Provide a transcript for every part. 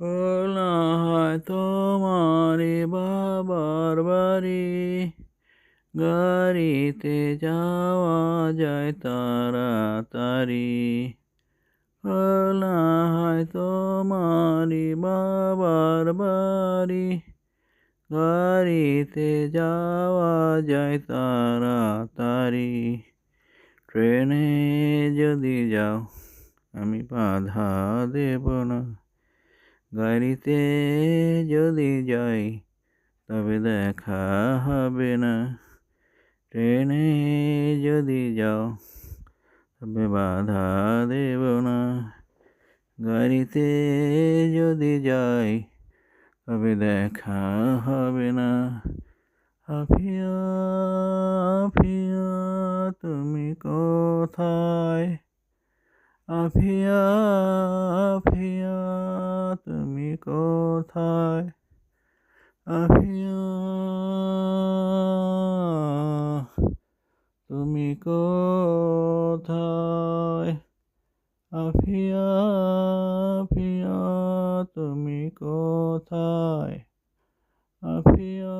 না হয় তোমারই বাবার বাড়ি গাড়িতে যাওয়া যায় তাড়াতাড়ি না হয় তোমারই বাবার বাড়ি গাড়িতে যাওয়া যায় তাড়াতাড়ি ট্রেনে যদি যাও আমি বাধা দেব না গাড়িতে যদি যাই, তবে দেখা হবে না। ট্রেনে যদি যাও, তবে বাধা দেব না। গাড়িতে যদি যাই, তবে দেখা হবে না। আফিয়া আফিয়া, তুমি কোথায়? আফিয়া আফিয়া। তুমি কোথায়? আফিয়া তুমি কোথায়? আফিয়া আফিয়া তুমি কোথায়? আফিয়া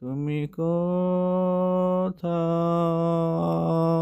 তুমি কোথায়?